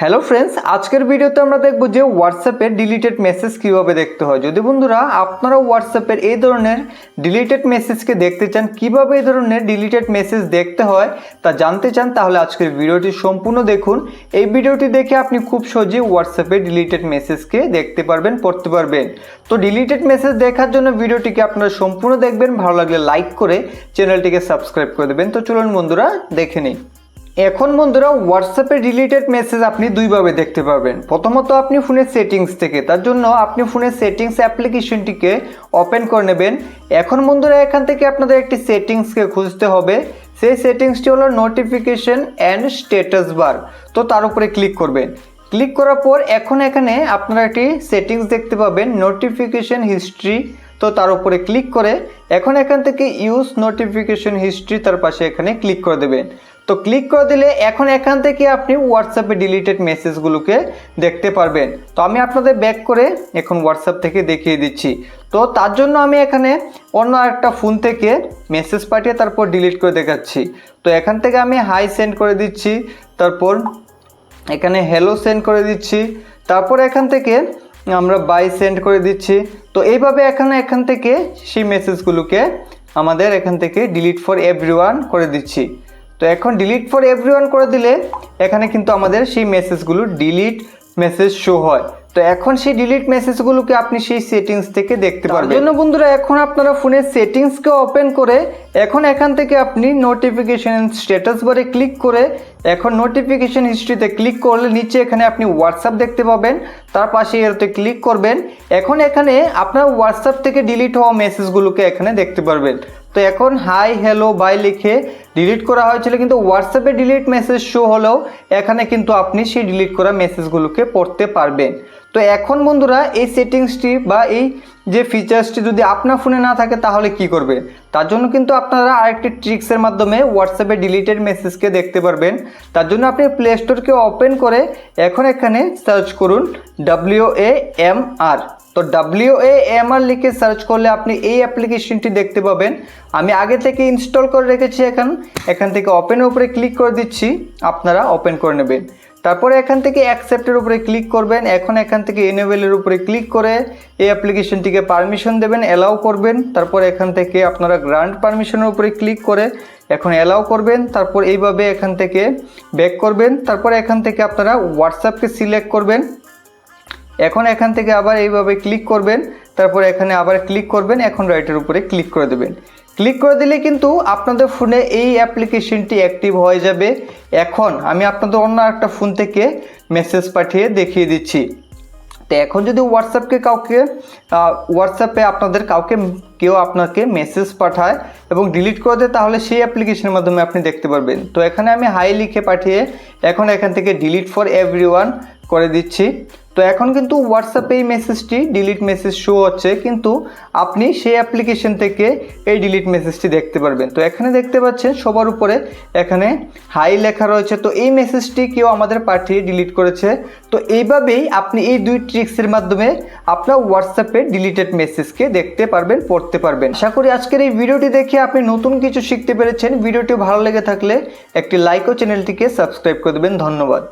Hello friends আজকের ভিডিওতে আমরা দেখব যে হোয়াটসঅ্যাপে ডিলিটেড মেসেজ কীভাবে দেখতে হয়। যদি বন্ধুরা আপনারা হোয়াটসঅ্যাপের এই ধরনের ডিলিটেড মেসেজকে দেখতে চান, কীভাবে এই ধরনের ডিলিটেড মেসেজ দেখতে হয় তা জানতে চান, তাহলে আজকের ভিডিওটি সম্পূর্ণ দেখুন। এই ভিডিওটি দেখে আপনি খুব সহজেই হোয়াটসঅ্যাপে ডিলিটেড মেসেজকে দেখতে পারবেন, পড়তে পারবেন। তো ডিলিটেড মেসেজ দেখার জন্য ভিডিওটিকে আপনারা সম্পূর্ণ দেখবেন। ভালো লাগলে লাইক করে চ্যানেলটিকে সাবস্ক্রাইব করে দেবেন। তো চলুন বন্ধুরা, দেখে নিই। এখন বন্ধুরা হোয়াটসঅ্যাপে রিলেটেড মেসেজ আপনি দুইভাবে দেখতে পাবেন প্রথমত আপনি ফোনের সেটিংস থেকে, তার জন্য আপনি ফোনের সেটিংস অ্যাপ্লিকেশনটিকে ওপেন করে নেবেন। এখন বন্ধুরা এখান থেকে আপনাদের একটি সেটিংসকে খুঁজতে হবে। সেই সেটিংসটি হলো নোটিফিকেশন অ্যান্ড স্ট্যাটাস বার তো তার উপরে ক্লিক করবেন। ক্লিক করার পর এখন এখানে আপনারা একটি সেটিংস দেখতে পাবেন নোটিফিকেশন হিস্ট্রি তো তার উপরে ক্লিক করে এখন এখান থেকে ইউজ নোটিফিকেশন হিস্ট্রি তার পাশে এখানে ক্লিক করে দেবেন। তো ক্লিক করে দিলে এখন এখান থেকে আপনি হোয়াটসঅ্যাপে ডিলিটেড মেসেজগুলোকে দেখতে পারবেন। তো আমি আপনাদের ব্যাক করে এখন হোয়াটসঅ্যাপ থেকে দেখিয়ে দিচ্ছি। তো তার জন্য আমি এখানে অন্য একটা ফোন থেকে মেসেজ পাঠিয়ে তারপর ডিলিট করে দেখাচ্ছি। তো এখান থেকে আমি হাই সেন্ড করে দিচ্ছি, তারপর এখানে হ্যালো সেন্ড করে দিচ্ছি, তারপর এখান থেকে আমরা বাই সেন্ড করে দিচ্ছি। তো এইভাবে এখানে এখান থেকে সেই মেসেজগুলোকে আমাদের এখান থেকে ডিলিট ফর এভরিওয়ান করে দিচ্ছি। তো এখন ডিলিট ফর এভরিওয়ান করে দিলে এখানে কিন্তু আমাদের সেই মেসেজগুলো ডিলিট মেসেজ শো হয়। তো এখন সেই ডিলিট মেসেজগুলোকে আপনি সেই সেটিংস থেকে দেখতে পারবেন। জন্য বন্ধুরা এখন আপনারা ফোনের সেটিংসকে ওপেন করে এখন এখান থেকে আপনি নোটিফিকেশন স্ট্যাটাস বারে ক্লিক করে এখন নোটিফিকেশন হিস্ট্রিতে ক্লিক করলে নিচে এখানে আপনি হোয়াটসঅ্যাপ দেখতে পাবেন। তার পাশে এরতে ক্লিক করবেন। এখন এখানে আপনার হোয়াটসঅ্যাপ থেকে ডিলিট হওয়া মেসেজগুলোকে এখানে দেখতে পারবেন। তো এখন হাই হ্যালো বাই লিখে ডিলিট করা হয়েছিল, কিন্তু হোয়াটসঅ্যাপে ডিলিট মেসেজ শো হলেও এখানে কিন্তু আপনি সেই ডিলিট করা মেসেজগুলোকে পড়তে পারবেন। তো এখন বন্ধুরা, এই সেটিংসটি বা এই যে ফিচার্সটি যদি আপনার ফোনে না থাকে, তাহলে কি করবে? তার জন্য কিন্তু আপনারা আরেকটি ট্রিক্সের মাধ্যমে হোয়াটসঅ্যাপে ডিলিটেড মেসেজকে দেখতে পারবেন। তার জন্য আপনি প্লে স্টোরকে ওপেন করে এখন এখানে সার্চ করুন ডাব্লিউ এ এম আর তো ডাব্লিউ এ এম আর লিখে সার্চ করলে আপনি এই অ্যাপ্লিকেশনটি দেখতে পাবেন। আমি আগে থেকে ইনস্টল করে রেখেছি এখন। এখান থেকে ওপেনের উপরে ক্লিক করে দিচ্ছি। আপনারা ওপেন করে নেবেন। তারপরে এখান থেকে অ্যাকসেপ্টের উপরে ক্লিক করবেন। এখন এখান থেকে এনেবেলের উপরে ক্লিক করে এই অ্যাপ্লিকেশনটিকে পারমিশন দেবেন অ্যালাউ করবেন। তারপর এখান থেকে আপনারা গ্রান্ট পারমিশনের উপরে ক্লিক করে এখন অ্যালাউ করবেন। তারপর এইভাবে এখান থেকে ব্যাক করবেন। তারপর এখান থেকে আপনারা হোয়াটসঅ্যাপকে সিলেক্ট করবেন। এখন এখান থেকে আবার এইভাবে ক্লিক করবেন। তারপর এখানে আবার ক্লিক করবেন। এখন রাইটের উপরে ক্লিক করে দেবেন। ক্লিক করে দিলে কিন্তু আপনাদের ফোনে এই অ্যাপ্লিকেশনটি অ্যাক্টিভ হয়ে যাবে। এখন আমি আপনাদের অন্য একটা ফোন থেকে মেসেজ পাঠিয়ে দেখিয়ে দিচ্ছি। তো এখন যদি হোয়াটসঅ্যাপকে কাউকে হোয়াটসঅ্যাপে আপনাদের কাউকে, কেউ আপনাকে মেসেজ পাঠায় এবং ডিলিট করে দেয়, তাহলে সেই অ্যাপ্লিকেশনের মাধ্যমে আপনি দেখতে পারবেন। তো এখানে আমি হাই লিখে পাঠিয়ে এখন এখান থেকে ডিলিট ফর এভরি করে দিচ্ছি। তো এখন কিন্তু হোয়াটসঅ্যাপে এই মেসেজটি ডিলিট মেসেজ শো হচ্ছে, কিন্তু আপনি সেই অ্যাপ্লিকেশন থেকে এই ডিলিট মেসেজটি দেখতে পারবেন। তো এখানে দেখতে পাচ্ছেন, সবার উপরে এখানে হাই লেখা রয়েছে। তো এই মেসেজটি কেউ আমাদের পাঠিয়ে ডিলিট করেছে। তো এইভাবেই আপনি এই দুই ট্রিক্সের মাধ্যমে আপনার হোয়াটসঅ্যাপে ডিলিটেড মেসেজকে দেখতে পারবেন, পড়তে পারবেন। আশা করি আজকের এই ভিডিওটি দেখে আপনি নতুন কিছু শিখতে পেরেছেন। ভিডিওটি ভালো লেগে থাকলে একটি লাইক ও চ্যানেলটিকে সাবস্ক্রাইব করে দেবেন। ধন্যবাদ।